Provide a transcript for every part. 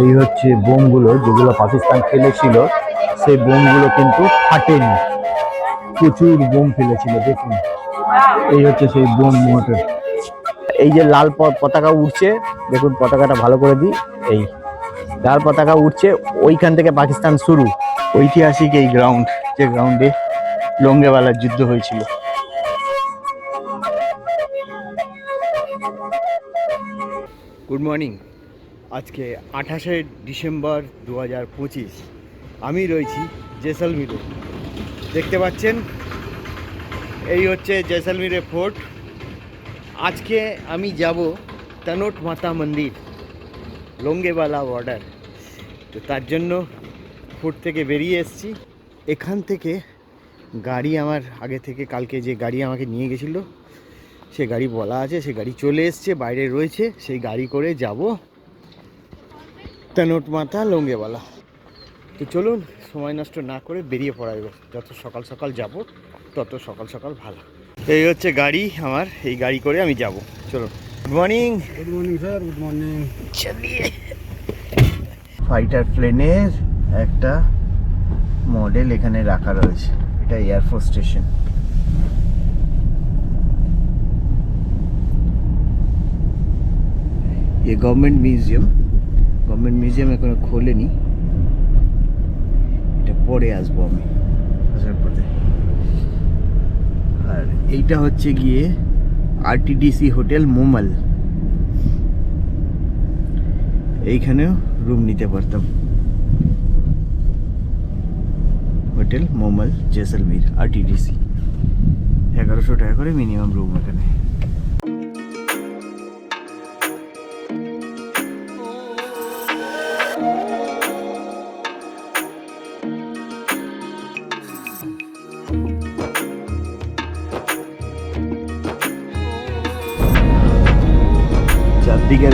এই হচ্ছে বোমগুলো যেগুলো পাকিস্তান ফেলেছিল, সেই বোমগুলো কিন্তু ফাটেনি। প্রচুর বোম ফেলেছিল, দেখুন। এই হচ্ছে সেই বোম মোটর এই যে লাল পতাকা উঠছে দেখুন পতাকাটা ভালো করে দিই। এই লাল পতাকা উঠছে ওইখান থেকে পাকিস্তান শুরু। ঐতিহাসিক এই গ্রাউন্ড যে গ্রাউন্ডে লোঙ্গেওয়ালার যুদ্ধ হয়েছিল। গুড মর্নিং আজকে আঠাশে ডিসেম্বর দু হাজার পঁচিশ। আমি রয়েছি জেসলমিরে দেখতে পাচ্ছেন, এই হচ্ছে জেসলমিরে ফোর্ট। আজকে আমি যাব তনোট মাতা মন্দির লোঙ্গেওয়ালা বর্ডার। তো তার জন্য ফোর্ট থেকে বেরিয়ে এসেছি। এখান থেকে গাড়ি আমার আগে থেকে, কালকে যে গাড়ি আমাকে নিয়ে গেছিল, সে গাড়ি বলা আছে, সে গাড়ি চলে এসছে, বাইরে রয়েছে, সেই গাড়ি করে যাব। তনোট মাতা লোঙ্গেওয়ালা তো চলুন সময় নষ্ট না করে বেরিয়ে পড়া যাবে যত সকাল সকাল যাব তত সকাল সকাল ভালো। এই হচ্ছে গাড়ি আমার এই গাড়ি করে আমি যাব। চলুন। Good morning good morning sir good morning চালিয়ে। ফাইটার প্লেনের একটা মডেল এখানে রাখা রয়েছে। এটা এয়ারফোর্স স্টেশন ये গভর্নমেন্ট মিউজিয়াম গভর্নমেন্ট মিউজিয়াম এখনও খোলেনি। এটা পরে আসব আমি। আসার পথে আর এইটা হচ্ছে গিয়ে আরটিডিসি হোটেল মোমাল। এইখানেও রুম নিতে পারতাম। হোটেল মোমাল জেসলমির আরটিডিসি এগারোশো টাকা করে মিনিমাম রুম এখানে।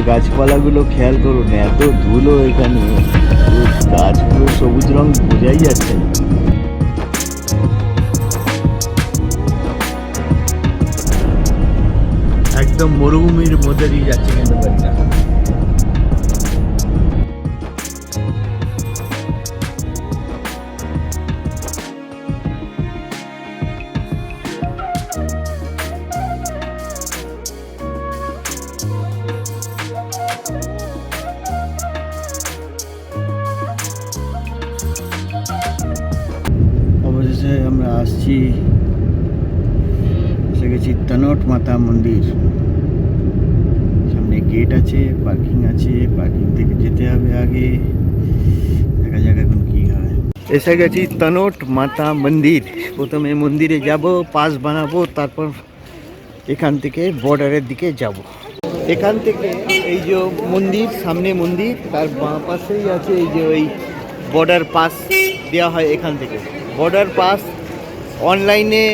গাছপালাগুলো খেয়াল করুন, এত ধুলো এখানে। গাছগুলো সবুজ রং বোঝাই যাচ্ছে একদম মরুভূমির মধ্যে দিয়ে যাচ্ছে কিন্তু বাড়িটা। এসে গেছি তনট মাতা মন্দির। প্রথমে মন্দিরে যাব পাস বানাবো, তারপর এখান থেকে বর্ডারের দিকে যাব। এখান থেকে এই যে মন্দির, সামনে মন্দির, তার বাঁ পাশেই আছে এই যে ওই বর্ডার পাস দেওয়া হয় এখান থেকে। বর্ডার পাস অনলাইনে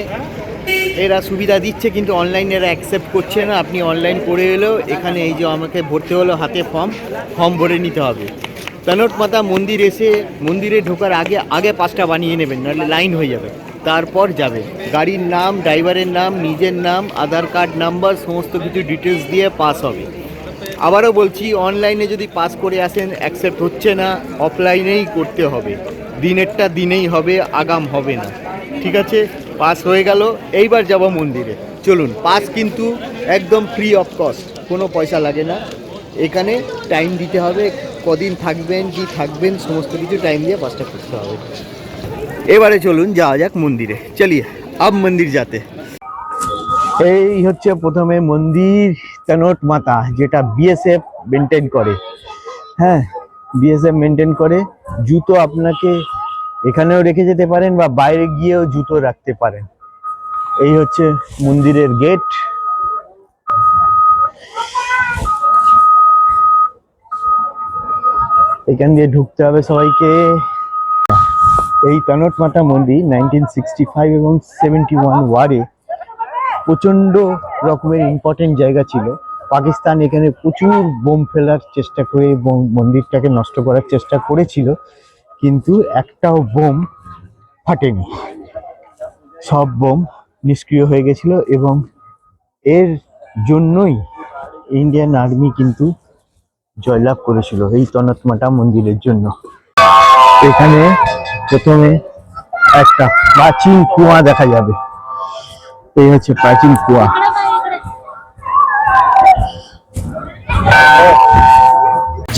এরা সুবিধা দিচ্ছে, কিন্তু অনলাইনে এরা অ্যাকসেপ্ট করছে না। আপনি অনলাইন করে এলেও এখানে এই যে আমাকে ভরতে হলো হাতে ফর্ম ফর্ম ভরে নিতে হবে। তনট মাতা মন্দির এসে মন্দিরে ঢোকার আগে আগে পাসটা বানিয়ে নেবেন, নাহলে লাইন হয়ে যাবে। তারপর যাবে। গাড়ির নাম, ড্রাইভারের নাম, নিজের নাম, আধার কার্ড নাম্বার, সমস্ত কিছু ডিটেলস দিয়ে পাস হবে। আবারও বলছি, অনলাইনে যদি পাস করে আসেন অ্যাকসেপ্ট হচ্ছে না অফলাইনেই করতে হবে। দিনেরটা দিনেই হবে, আগাম হবে না। ঠিক আছে? পাস হয়ে গেল, এইবার যাব মন্দিরে। চলুন, পাস কিন্তু একদম ফ্রি অফ কস্ট কোনো পয়সা লাগে না। এখানে টাইম দিতে হবে, কদিন থাকবেন, কি থাকবেন, সমস্ত কিছু টাইম দিয়ে পাসটা করতে হবে। এবারে চলুন, যাওয়া যাক মন্দিরে। চলিয়ে, আব মন্দির যাতে। এই হচ্ছে প্রথমে মন্দির তনট মাতা, যেটা বিএসএফ মেনটেন করে। হ্যাঁ বিএসএফ মেনটেন করে। জুতো আপনাকে এখানেও রেখে যেতে পারেন বা বাইরে গিয়েও জুতো রাখতে পারেন। এই হচ্ছে মন্দিরের গেট এখান দিয়ে ঢুকতে হবে সবাইকে। এই Tanot Mata Mandir nineteen sixty five এবং সেভেন্টি ওয়ান ওয়ারে প্রচণ্ড রকমের ইম্পর্টেন্ট জায়গা ছিল। পাকিস্তান এখানে প্রচুর বোম ফেলার চেষ্টা করে মন্দিরটাকে নষ্ট করার চেষ্টা করেছিল, কিন্তু একটাও বোম ফাটেনি। সব বোম নিষ্ক্রিয় হয়ে গেছিল এবং এর জন্যই ইন্ডিয়ান আর্মি কিন্তু জয়লাভ করেছিল এই তনতমাটা মন্দিরের জন্য। এখানে প্রথমে একটা প্রাচীন কুয়া দেখা যাবে। এই হচ্ছে প্রাচীন কুয়া।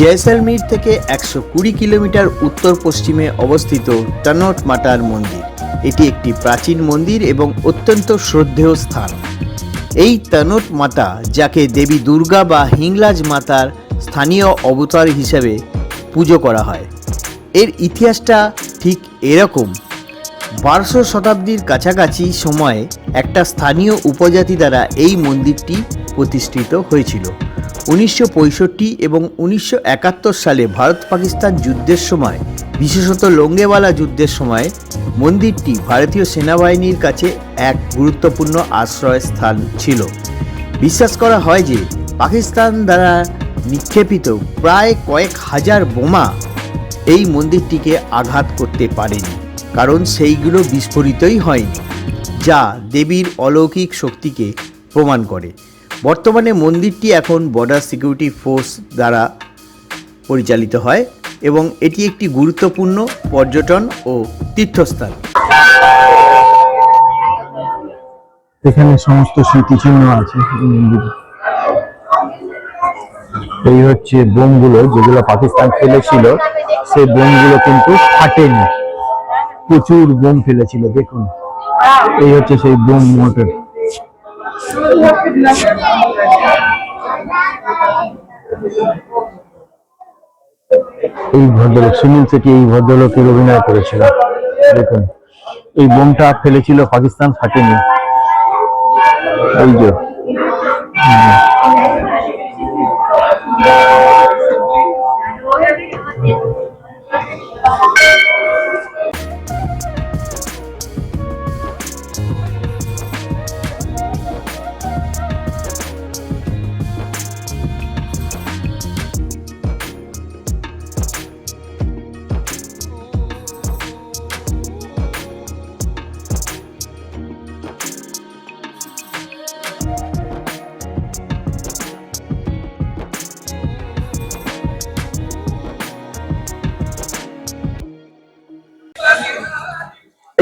জয়সলমীর থেকে একশো কুড়ি কিলোমিটার উত্তর পশ্চিমে অবস্থিত টনট মাতার মন্দির। এটি একটি প্রাচীন মন্দির এবং অত্যন্ত শ্রদ্ধেয় স্থান। এই তনট মাতা যাকে দেবী দুর্গা বা হিংলাজ মাতার স্থানীয় অবতার হিসেবে পুজো করা হয়। এর ইতিহাসটা ঠিক এরকম। বারোশো শতাব্দীর কাছাকাছি সময়ে একটা স্থানীয় উপজাতি দ্বারা এই মন্দিরটি প্রতিষ্ঠিত হয়েছিল। উনিশশো পঁয়ষট্টি এবং উনিশশো একাত্তর সালে ভারত পাকিস্তান যুদ্ধের সময়, বিশেষত লোঙ্গেওয়ালা যুদ্ধের সময়, মন্দিরটি ভারতীয় সেনাবাহিনীর কাছে এক গুরুত্বপূর্ণ আশ্রয় স্থান ছিল। বিশ্বাস করা হয় যে, পাকিস্তান দ্বারা নিক্ষেপিত প্রায় কয়েক হাজার বোমা এই মন্দিরটিকে আঘাত করতে পারেনি, কারণ সেইগুলো বিস্ফোরিতই হয়নি, যা দেবীর অলৌকিক শক্তিকে প্রমাণ করে। বর্তমানে মন্দিরটি এখন বর্ডার সিকিউরিটি ফোর্স দ্বারা পরিচালিত হয় এবং এটি একটি গুরুত্বপূর্ণ পর্যটন ও তীর্থস্থান। এখানে সমস্ত স্মৃতিচিহ্ন আছে মন্দিরে। এই হচ্ছে বোমগুলো যেগুলো পাকিস্তান ফেলেছিল, সেই বোমগুলো কিন্তু ফাটেনি। প্রচুর বোম ফেলেছিল, দেখুন। এই হচ্ছে সেই বোম মোটর। এই ভদ্রলোক, সুনীল সেটি এই ভদ্রলোকের অভিনয় করেছিল। দেখুন, এই বোমটা ফেলেছিল, পাকিস্তান ফাটেনি। এই যে। Música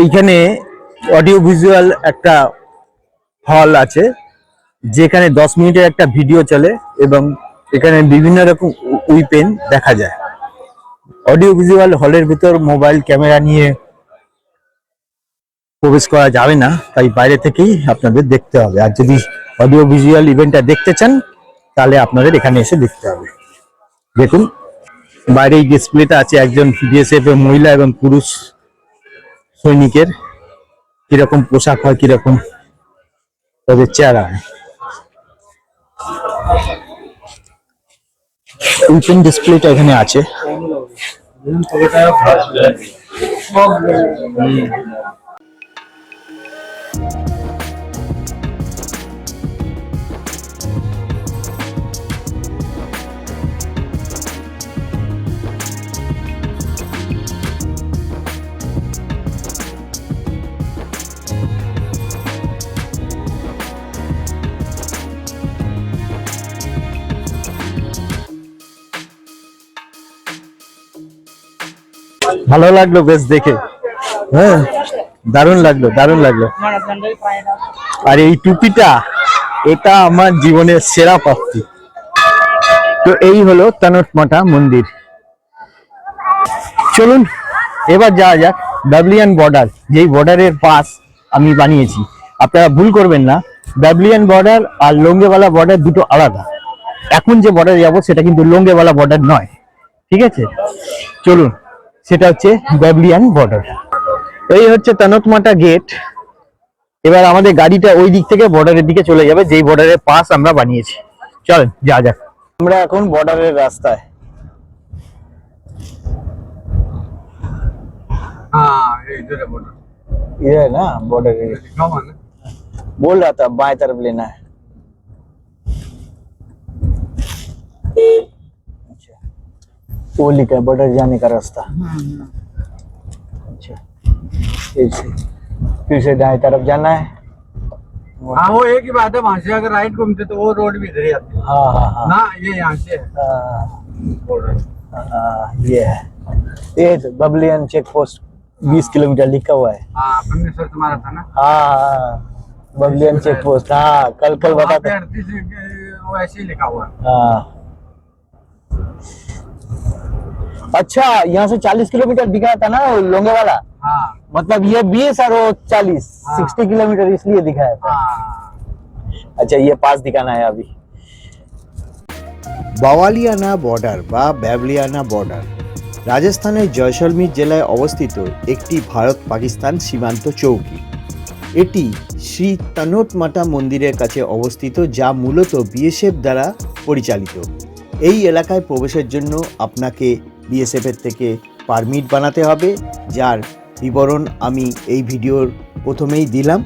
এইখানে অডিও ভিজুয়াল একটা হল আছে, যেখানে দশ মিনিটের একটা ভিডিও চলে এবং এখানে বিভিন্ন রকম উইপেন দেখা যায়। অডিও ভিজুয়াল হলের ভিতর মোবাইল ক্যামেরা নিয়ে প্রবেশ করা যাবে না, তাই বাইরে থেকেই আপনাদের দেখতে হবে। আর যদি অডিও ভিজুয়াল ইভেন্টটা দেখতে চান, তাহলে আপনাদের এখানে এসে দেখতে হবে। দেখুন, বাইরে এই ডিসপ্লেটা আছে একজন বিএসএফ এর মহিলা এবং পুরুষ। সৈনিকের কীরকম পোশাক হয় কীরকম তাদের চেহারা হয় উইপেন ডিসপ্লেটা এখানে আছে ভালো লাগল বেশ দেখে। হ্যাঁ দারুণ লাগল দারুণ লাগল। আর এই টুপিটা, এটা আমার জীবনের সেরা প্রাপ্তি তো এই হলো তানট মাতা মন্দির। চলুন, এবার যাওয়া যাক ডাবলিয়ান বর্ডার। যেই বর্ডারের পাস আমি বানিয়েছি। আপনারা ভুল করবেন না ডাবলিয়ান বর্ডার আর লোঙ্গেওয়ালা বর্ডার দুটো আলাদা। এখন যে বর্ডার যাব, সেটা কিন্তু লোঙ্গেওয়ালা বর্ডার নয়। ঠিক আছে? চলুন। সেটা হচ্ছে ব্যাবলিয়ান বর্ডার এই হচ্ছে তানকমাটা গেট এবার আমাদের গাড়িটা ওই দিক থেকে বর্ডারের দিকে চলে যাবে যেই বর্ডারের পাস আমরা বানিয়েছি চলেন যা যাক আমরা এখন বর্ডারের রাস্তায় हाँ ये इधर है बॉर्डर ये है ना बॉर्डर लिखा हुआ है ना बोल रहा था बाएं तरफ लेना है अच्छा वो लिखा है बॉर्डर जाने का रास्ता। अच्छा। फिर से फिर से दाएँ तरफ़ जाना है। हाँ वो एक ही बात है वहाँ से अगर राइट घूमते तो वो रोड भी इधर ही आती है। हाँ हाँ हाँ। ना ये यहाँ से है। हाँ। हाँ, ये है। ये तो बबलियन चेक पोस्ट बीस किलोमीटर लिखा हुआ है। हाँ सर तुम्हारा था ना? हाँ बबलियन चेक पोस्ट हाँ। कल कल वहाँ बता था अड़तीस वो ऐसे ही लिखा हुआ है। हाँ। अच्छा यहाँ से चालीस किलोमीटर दिखा था ना वो लोंगे वाला हाँ मतलब ये बीस और वो चालीस हाँ। सिक्सटी किलोमीटर इसलिए दिखाया था हाँ अच्छा ये पास दिखाना है अभी বাওয়ালিয়ানা বর্ডার বা ব্যাবলিয়ানা বর্ডার রাজস্থানের জয়সলমীর জেলায় অবস্থিত একটি ভারত পাকিস্তান সীমান্ত চৌকি এটি শ্রী তনোট মাতা মন্দিরের কাছে অবস্থিত যা মূলত বিএসএফ দ্বারা পরিচালিত এই এলাকায় প্রবেশের জন্য আপনাকে বিএসএফের থেকে পারমিট বানাতে হবে, যার বিবরণ আমি এই ভিডিওর প্রথমেই দিলাম।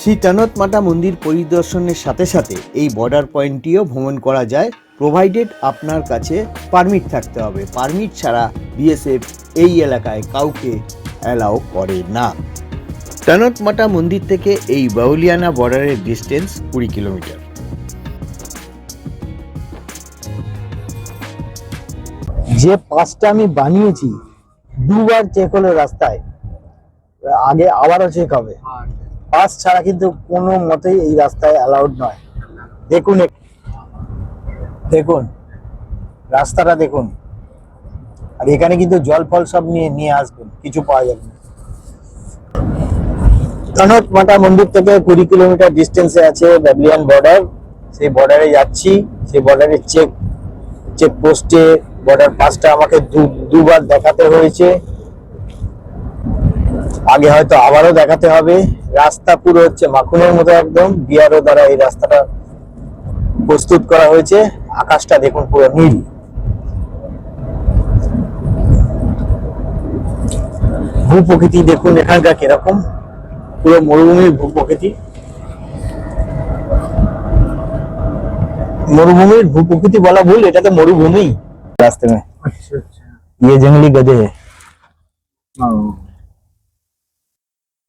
শ্রী টানত মাতা মন্দির পরিদর্শনের সাথে সাথে এই বর্ডার পয়েন্টটিও ভ্রমণ করা যায়। প্রোভাইডেড আপনার কাছে পারমিট থাকতে হবে। পারমিট ছাড়া বিএসএফ এই এলাকায় কাউকে অ্যালাউ করে না। টানত মাতা মন্দির থেকে এই বাউলিয়ানা বর্ডারের ডিস্টেন্স কুড়ি কিলোমিটার। যে পাসটা আমি বানিয়েছি, দুবার চেক হলো রাস্তায়। আগে আবারও চেক হবে। পাস ছাড়া কিন্তু কোনো মতেই এই রাস্তায় অ্যালাউড নয়। দেখুন দেখুন, রাস্তাটা দেখুন। আর এখানে কিন্তু জল ফল সব নিয়ে নিয়ে আসবেন, কিছু পাওয়া যাবে না। কনক মাতা মন্দির থেকে কুড়ি কিলোমিটার ডিস্টেন্সে আছে ব্যাবলিয়ান বর্ডার সেই বর্ডারে যাচ্ছি, সেই বর্ডারে চেক চেক পোস্টে বর্ডার পাসটা আমাকে দুবার দেখাতে হয়েছে। আগে হয়তো আবারও দেখাতে হবে। রাস্তা পুরো হচ্ছে মাখনের মতো একদম। বিআরও দ্বারা এই রাস্তাটা প্রস্তুত করা হয়েছে। আকাশটা দেখুন পুরো নীল। ভূ প্রকৃতি দেখুন এখানকার কীরকম। পুরো মরুভূমির ভূ প্রকৃতি মরুভূমির ভূ প্রকৃতি বলা ভুল এটা তো মরুভূমি। रास्ते में। अच्छा ये जंगली गधे है।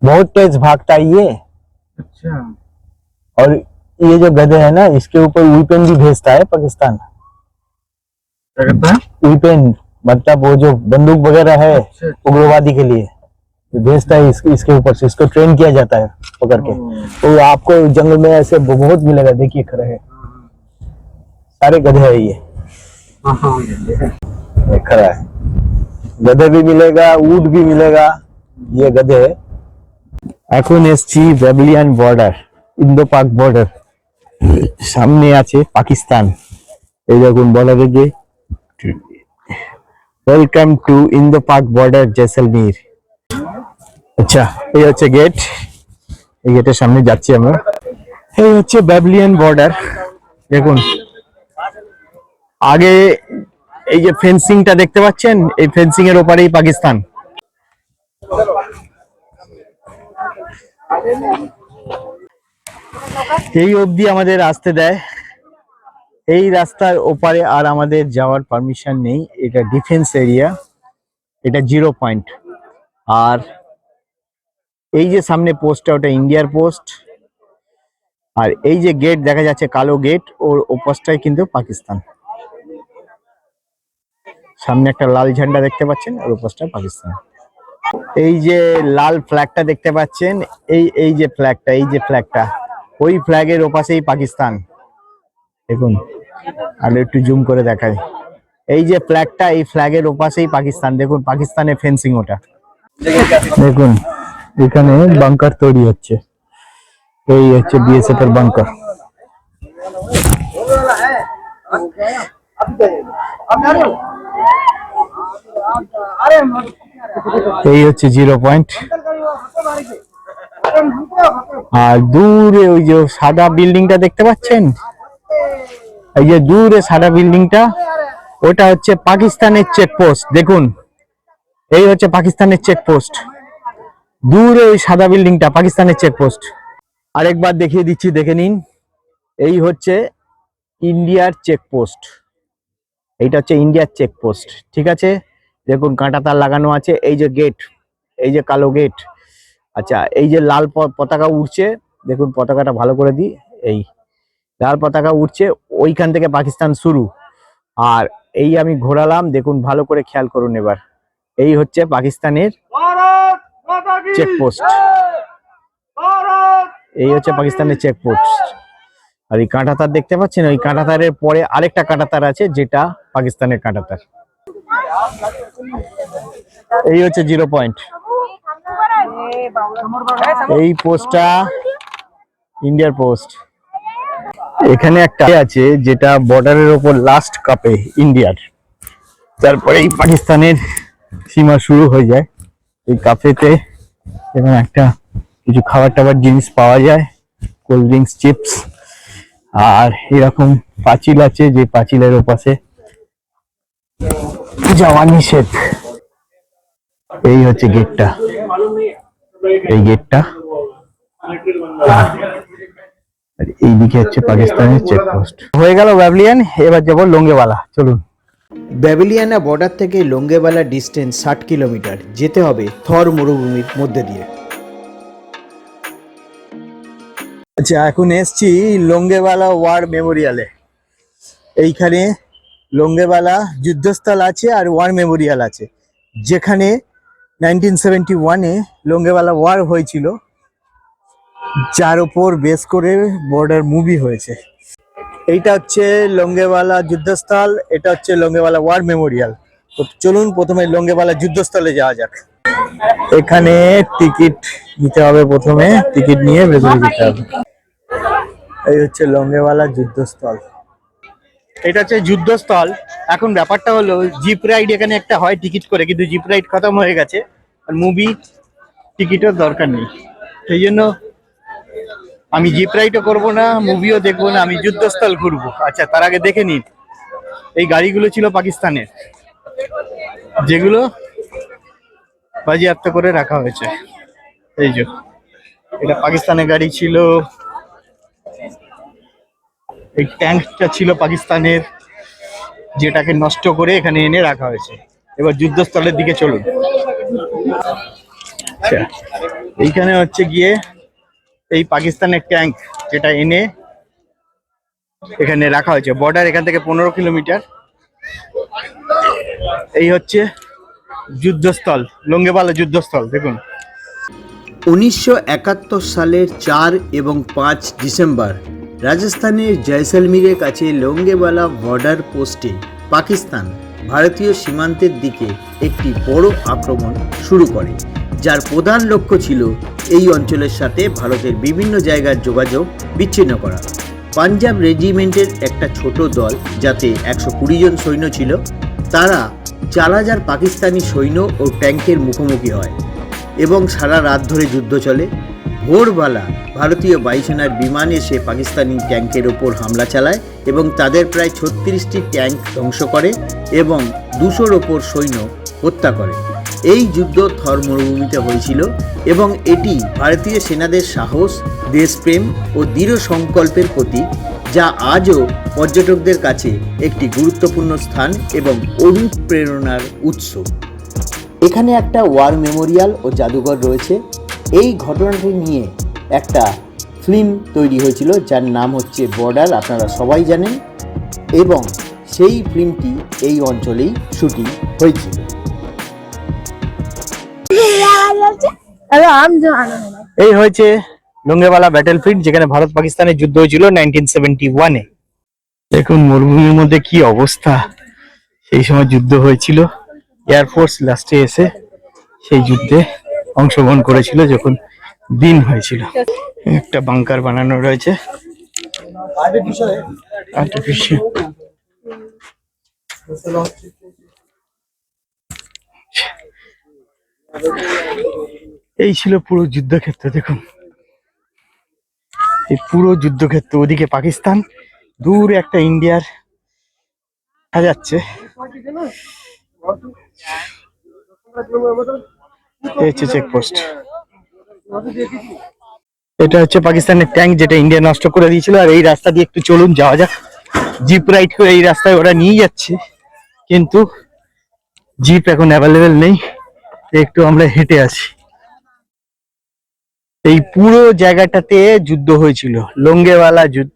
बहुत तेज भागता है ये। अच्छा। और ये जो गधे है ना इसके ऊपर वीपेन भी भेजता है पाकिस्तान। वीपेन मतलब वो जो बंदूक वगैरह है उग्रवादी के लिए। भेजता है इसके इसके ऊपर से इसको ट्रेन किया जाता है पकड़ के। तो आपको जंगल में ऐसे बहुत मिलेगा देखिए खड़े है। सारे गधे है ये। ये खड़ा है गधे भी मिलेगा ऊट भी मिलेगा ये गधे है এখন এসছি ব্যাবিলিয়ান বর্ডার ইন্দো পাক বর্ডার সামনে আছে পাকিস্তান এই দেখুন বর্ডারে যে welcome to Indo Pak border Jaisalmer আচ্ছা এই হচ্ছে গেট এই গেটের সামনে যাচ্ছি আমরা এই হচ্ছে ব্যাবলিয়ান বর্ডার দেখুন আগে এই যে ফেন্সিংটা দেখতে পাচ্ছেন, এই ফেন্সিং এর ওপারেই পাকিস্তান। এই অবধি আমাদের আসতে দেয়। এই রাস্তার ওপারে আর আমাদের যাওয়ার পারমিশন নেই। এটা ডিফেন্স এরিয়া। এটা জিরো পয়েন্ট। আর এই যে সামনে পোস্টটা, ওটা ইন্ডিয়ার পোস্ট। আর এই যে গেট দেখা যাচ্ছে, কালো গেট, ওর ওপাশটাই কিন্তু পাকিস্তান। সামনে একটা লাল ঝান্ডা দেখতে পাচ্ছেন আর ওপাশটা পাকিস্তান এই যে লাল ফ্ল্যাগটা দেখতে পাচ্ছেন এই এই যে ফ্ল্যাগটা এই যে ফ্ল্যাগটা ওই ফ্ল্যাগের ওপাশেই পাকিস্তান দেখুন আর একটু জুম করে দেখাই এই যে ফ্ল্যাগটা এই ফ্ল্যাগের ওপাশেই পাকিস্তান দেখুন পাকিস্তানের ফেন্সিং ওটা দেখুন এখানে বাংকার তৈরি হচ্ছে এই হচ্ছে বিএসএফ এর বাংকার এই হচ্ছে জিরো পয়েন্ট। আর দূরে ওই যে সাদা বিল্ডিংটা দেখতে পাচ্ছেন? এই যে দূরে সাদা বিল্ডিংটা, ওটা হচ্ছে পাকিস্তানের চেকপোস্ট দেখুন। এই হচ্ছে পাকিস্তানের চেকপোস্ট দূরে ওই সাদা বিল্ডিংটা, পাকিস্তানের চেকপোস্ট আরেকবার দেখিয়ে দিচ্ছি, দেখে নিন। এই হচ্ছে ইন্ডিয়ার চেকপোস্ট এইটা হচ্ছে ইন্ডিয়ার চেকপোস্ট ঠিক আছে? দেখুন কাঁটা তার লাগানো আছে, এই যে গেট এই যে কালো গেট আচ্ছা এই যে লাল পতাকা উঠছে দেখুন পতাকাটা ভালো করে দিই, এই। লাল পতাকা উঠছে ওইখান থেকে পাকিস্তান শুরু। আর এই আমি ঘোরালাম, দেখুন ভালো করে খেয়াল করুন এবার। এই হচ্ছে পাকিস্তানের চেকপোস্ট এই হচ্ছে পাকিস্তানের চেকপোস্ট আর এই কাঁটাতার দেখতে পাচ্ছেন? ওই কাঁটাতারের পরে আরেকটা কাঁটাতার আছে, যেটা পাকিস্তানের কাঁটাতার। এই হচ্ছে জিরো পয়েন্ট। এই পোস্টটা ইন্ডিয়ার পোস্ট। এখানে একটা আছে যেটা বর্ডারের ওপর লাস্ট কাপে ইন্ডিয়ার। তারপরে এই পাকিস্তানের সীমা শুরু হয়ে যায়। এই কাফেতে এবং একটা কিছু খাবার টাবার জিনিস পাওয়া যায়, কোল্ড ড্রিঙ্কস, চিপস, আর এরকম পাঁচিল আছে যে পাঁচিলের ওপাশে যাওয়া নিষেধ এই হচ্ছে গেটটা। এই গেটটা। এইদিকে হচ্ছে পাকিস্তানের চেকপোস্ট হয়ে গেল ব্যাবলিয়ান এবার যাব লঙ্গেওয়ালা চলুন। ব্যাবিলিয়ানা বর্ডার থেকে লোঙ্গেবালা ডিস্টেন্স ষাট কিলোমিটার। যেতে হবে থর মরুভূমির মধ্যে দিয়ে। আচ্ছা এখন এসছি লঙ্গেওয়ালা ওয়ার মেমোরিয়ালে। এইখানে লঙ্গেওয়ালা যুদ্ধস্থল আছে আর ওয়ার মেমোরিয়াল আছে। যেখানে নাইনটিন সেভেন্টি ওয়ানে লঙ্গেওয়ালা ওয়ার হয়েছিল, যার ওপর বেস করে বর্ডার মুভি হয়েছে। এইটা হচ্ছে লঙ্গেওয়ালা যুদ্ধস্থল, এটা হচ্ছে লঙ্গেওয়ালা ওয়ার মেমোরিয়াল। তো চলুন প্রথমে লঙ্গেওয়ালা যুদ্ধস্থলে যাওয়া যাক। এখানে টিকিট নিতে হবে প্রথমে, টিকিট নিয়ে ভেতরে যেতে হবে। এই হচ্ছে লঙ্গেওয়ালা যুদ্ধস্থল। এটা হচ্ছে যুদ্ধস্থল। এখন ব্যাপারটা হলো, জিপ রাইড এখানে একটা হয় টিকিট করে, কিন্তু জিপ রাইড খতম হয়ে গেছে। আর মুভি টিকিটের দরকার নেই। সেই জন্য আমি জিপ রাইডও করব না মুভিও দেখব না, আমি যুদ্ধস্থল ঘুরবো। আচ্ছা তার আগে দেখে নিন। এই গাড়িগুলো ছিল পাকিস্তানের। যেগুলো বাজেয়াপ্ত করে রাখা হয়েছে। এই যে, এটা পাকিস্তানের গাড়ি ছিল। এই ট্যাঙ্কটা ছিল পাকিস্তানের যেটাকে নষ্ট করে এখানে এনে রাখা হয়েছে। এবার যুদ্ধস্থলের দিকে চলুন। আচ্ছা, এইখানে হচ্ছে গিয়ে এই পাকিস্তানের ট্যাঙ্ক যেটা এনে এখানে রাখা হয়েছে। বর্ডার এখান থেকে পনেরো কিলোমিটার। এই হচ্ছে যুদ্ধস্থল লঙ্গেবালা যুদ্ধস্থল দেখুন। উনিশশো একাত্তর সালের চার এবং পাঁচ ডিসেম্বর রাজস্থানের জয়সলমীরের কাছে লোঙ্গেবালা বর্ডার পোস্টে পাকিস্তান ভারতীয় সীমান্তের দিকে একটি বড় আক্রমণ শুরু করে, যার প্রধান লক্ষ্য ছিল এই অঞ্চলের সাথে ভারতের বিভিন্ন জায়গার যোগাযোগ বিচ্ছিন্ন করা। পাঞ্জাব রেজিমেন্টের একটা ছোট দল যাতে একশো কুড়ি জন সৈন্য ছিল, তারা চার হাজার পাকিস্তানি সৈন্য ও ট্যাঙ্কের মুখোমুখি হয় এবং সারা রাত ধরে যুদ্ধ চলে। ভোরবেলা ভারতীয় বায়ুসেনার বিমান এসে পাকিস্তানি ট্যাঙ্কের ওপর হামলা চালায় এবং তাদের প্রায় ছত্রিশটি ট্যাঙ্ক ধ্বংস করে এবং দুশোর ওপর সৈন্য হত্যা করে। এই যুদ্ধ থর মরুভূমিতে হয়েছিল এবং এটি ভারতীয় সেনাদের সাহস, দেশপ্রেম ও দৃঢ় সংকল্পের প্রতীক, যা আজও পর্যটকদের কাছে একটি গুরুত্বপূর্ণ স্থান এবং অনুপ্রেরণার উৎস। এখানে একটা ওয়ার মেমোরিয়াল ও জাদুঘর রয়েছে। এই ঘটনাটি নিয়ে একটা ফিল্ম তৈরি হয়েছিল যার নাম হচ্ছে বর্ডার আপনারা সবাই জানেন এবং সেই ফিল্মটি এই অঞ্চলেই শুটিং হয়েছিল। এই হয়েছে লুঙ্গেওয়ালা ব্যাটেল ফিল্ড যেখানে ভারত পাকিস্তানের যুদ্ধ হয়েছিল নাইনটিন সেভেন্টি ওয়ানে দেখুন মরুভূমির মধ্যে কি অবস্থা। সেই সময় যুদ্ধ হয়েছিল এয়ারফোর্স লাস্টে এসে সেই যুদ্ধে অংশগ্রহণ করেছিল যখন দিন হয়েছিল। একটা বাংকার বানানো রয়েছে। এই ছিল পুরো যুদ্ধক্ষেত্র, দেখুন। এই পুরো যুদ্ধক্ষেত্র, ওদিকে পাকিস্তান, দূরে একটা ইন্ডিয়ার দেখা যাচ্ছে। এই হচ্ছে চেকপোস্ট এটা হচ্ছে পাকিস্তানের ট্যাঙ্ক যেটা ইন্ডিয়া নষ্ট করে দিয়েছিল। আর এই রাস্তা দিয়ে একটু চলুন, যাওয়া যাক। জিপ রাইড করে এই রাস্তায় ওরা নিয়ে যাচ্ছে। কিন্তু জিপ এখন অ্যাভেলেবেল নেই। একটু আমরা হেঁটে আছি এই পুরো জায়গাটাতে যুদ্ধ হয়েছিল। লঙ্গেওয়ালা যুদ্ধ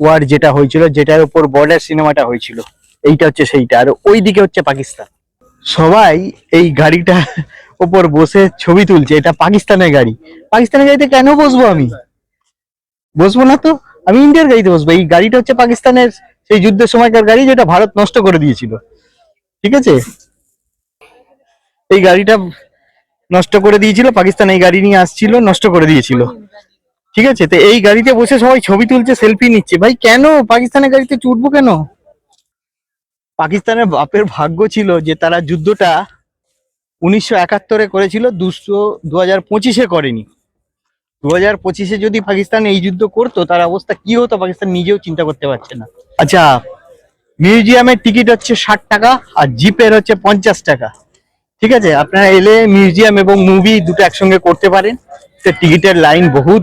ওয়ার যেটা হয়েছিল, যেটার উপর বর্ডার সিনেমাটা হয়েছিল। এইটা হচ্ছে সেইটা। আর ওই দিকে হচ্ছে পাকিস্তান। সবাই এই গাড়িটা ওপর বসে ছবি তুলছে, এটা পাকিস্তানের গাড়ি। পাকিস্তানের গাড়িতে কেন বসবো আমি? বসবো না তো? আমি ইন্ডিয়ার গাড়িতে বসবো। এই গাড়িটা হচ্ছে পাকিস্তানের সেই যুদ্ধের সময়কার গাড়ি যেটা ভারত নষ্ট করে দিয়েছিল। ঠিক আছে? এই গাড়িটা নষ্ট করে দিয়েছিল, পাকিস্তান এই গাড়ি নিয়ে আসছিল, নষ্ট করে দিয়েছিল। ঠিক আছে? তো এই গাড়িতে বসে সবাই ছবি তুলছে, সেলফি নিচ্ছে। ভাই, কেন? পাকিস্তানের গাড়িতে চুটবো কেন? পাকিস্তানের বাপের ভাগ্য ছিল যে তারা যুদ্ধটা উনিশশো একাত্তরে করেছিল, দুশো দু হাজার পঁচিশে করেনি। দু হাজার পঁচিশে যদি পাকিস্তান এই যুদ্ধ করতো, তার অবস্থা কি হতো পাকিস্তান নিজেও চিন্তা করতে পারছে না। আচ্ছা মিউজিয়ামের টিকিট হচ্ছে ষাট টাকা আর জিপের হচ্ছে পঞ্চাশ টাকা। ঠিক আছে, আপনারা এলে মিউজিয়াম এবং মুভি দুটো একসঙ্গে করতে পারেন। তো টিকিটের লাইন বহুত।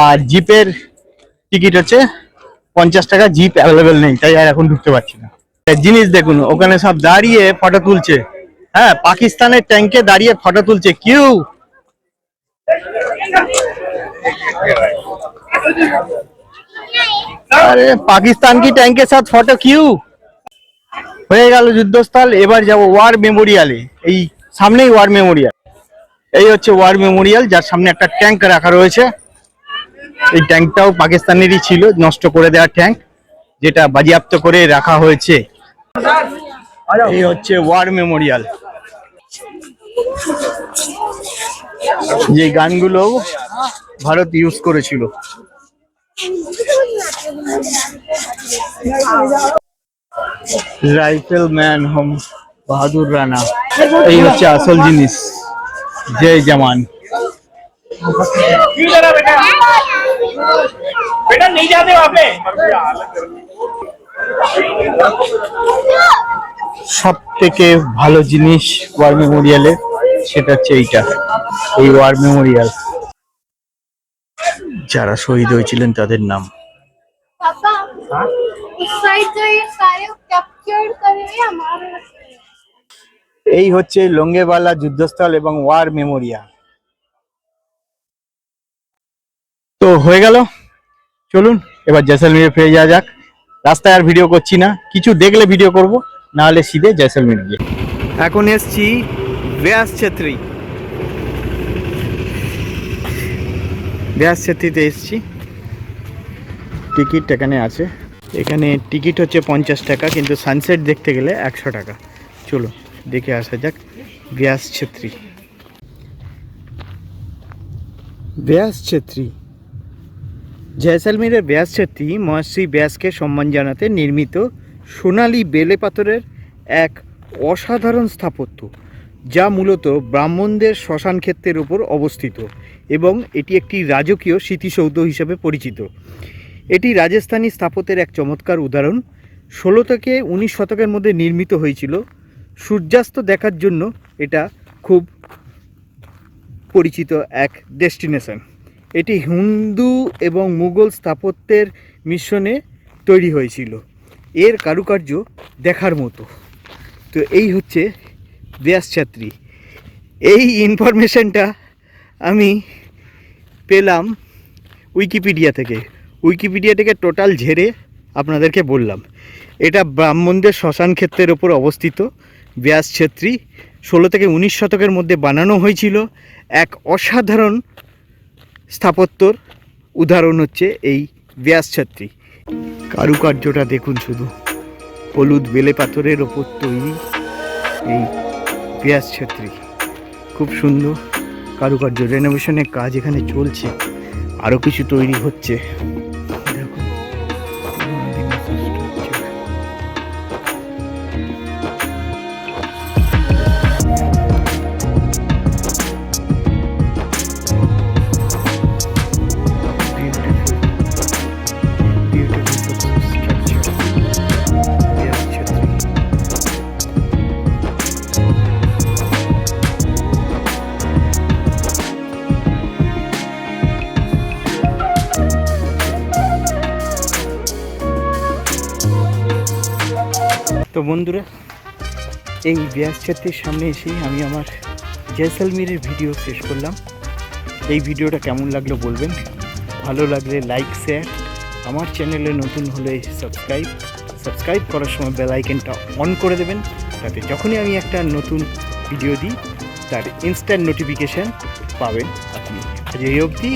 আর জিপের টিকিট হচ্ছে পঞ্চাশ টাকা, জিপ অ্যাভেলেবেল নেই, তাই আর এখন ঢুকতে পারছি না। জিনিস দেখুন, ওখানে সব দাঁড়িয়ে ফটো তুলছে। হ্যাঁ পাকিস্তানের ট্যাঙ্কে দাঁড়িয়ে ফটো তুলছে। কিউ। আরে, পাকিস্তান কি ট্যাঙ্কের সাথ ফটো? কিউ। হয়ে গেল যুদ্ধস্থল, এবার যাব ওয়ার মেমোরিয়ালে। এই সামনেই ওয়ার মেমোরিয়াল। এই হচ্ছে ওয়ার মেমোরিয়াল, যার সামনে একটা ট্যাঙ্ক রাখা রয়েছে। এই ট্যাঙ্কটাও পাকিস্তানেরই ছিল, নষ্ট করে দেওয়া ট্যাঙ্ক যেটা বাজেয়াপ্ত করে রাখা হয়েছে। এই হচ্ছে ওয়ার মেমোরিয়াল। যে গানগুলো ভারত ইউজ করেছিল রাইফেল ম্যান হোম বাহাদুর রানা এই হচ্ছে আসল জিনিস জয় জওয়ান बेटा नहीं जाते वहाँ पे সব থেকে ভালো জিনিস ওয়ার মেমোরিয়ালে সেটা হচ্ছে এইটা এই ওয়ার মেমোরিয়াল যারা শহীদ হয়েছিলেন তাদের নাম? এই হচ্ছে লঙ্গেবালা যুদ্ধস্থল এবং ওয়ার মেমোরিয়াল তো হয়ে গেল। চলুন এবার জেসলমেরে ফিরে যাওয়া যাক। রাস্তায় আর ভিডিও করছি না। কিছু দেখলে ভিডিও করব। না হলে সিধে জয়সলমীর গিয়ে এখন এসছি ব্যাস ছেত্রী। ব্যাস ছেত্রীতে এসছি। টিকিট এখানে আছে। এখানে টিকিট হচ্ছে পঞ্চাশ টাকা, কিন্তু সানসেট দেখতে গেলে একশো টাকা। চলো, দেখে আসা যাক। ব্যাস ছেত্রী। ব্যাস ছেত্রী। জয়সালমীরের ব্যাস ছেত্রী মহর্ষি ব্যাসকে সম্মান জানাতে নির্মিত সোনালী বেলে পাথরের এক অসাধারণ স্থাপত্য, যা মূলত ব্রাহ্মণদের শ্মশান ক্ষেত্রের উপর অবস্থিত এবং এটি একটি রাজকীয় স্মৃতিসৌধ হিসেবে পরিচিত। এটি রাজস্থানী স্থাপত্যের এক চমৎকার উদাহরণ। ষোলো থেকে উনিশ শতকের মধ্যে নির্মিত হয়েছিল। সূর্যাস্ত দেখার জন্য এটা খুব পরিচিত এক ডেস্টিনেশন। এটি হিন্দু এবং মুঘল স্থাপত্যের মিশ্রণে তৈরি হয়েছিল। এর কারুকার্য দেখার মতো। তো এই হচ্ছে ব্যাসযাত্রী এই ইনফরমেশনটা আমি পেলাম উইকিপিডিয়া থেকে। উইকিপিডিয়া থেকে টোটাল ঝেড়ে আপনাদেরকে বললাম। এটা ব্রাহ্মণদের শ্মশান ক্ষেত্রের ওপর অবস্থিত। ব্যাস ছেত্রী ষোলো থেকে উনিশ শতকের মধ্যে বানানো হয়েছিল এক অসাধারণ স্থাপত্যর। উদাহরণ হচ্ছে এই ব্যাস ছাত্রী। কারুকার্যটা দেখুন শুধু। হলুদ বেলে পাথরের ওপর তৈরি এই পেঁয়াজ ছাত্রী। খুব সুন্দর কারুকার্য। রেনোভেশনের কাজ এখানে চলছে। আরও কিছু তৈরি হচ্ছে। বন্ধুরা, এই ব্যাস ক্ষেত্রের সামনে এসেই আমি আমার জয়সলমীরের ভিডিও শেষ করলাম। এই ভিডিওটা কেমন লাগল বলবেন? ভালো লাগলে লাইক শেয়ার আমার চ্যানেলে নতুন হলে সাবস্ক্রাইব সাবস্ক্রাইব করার সময় বেল আইকনটা অন করে দেবেন। যাতে যখনই আমি একটা নতুন ভিডিও দিই, তার ইনস্ট্যান্ট নোটিফিকেশান পাবেন আপনি। আজ এই অবধি।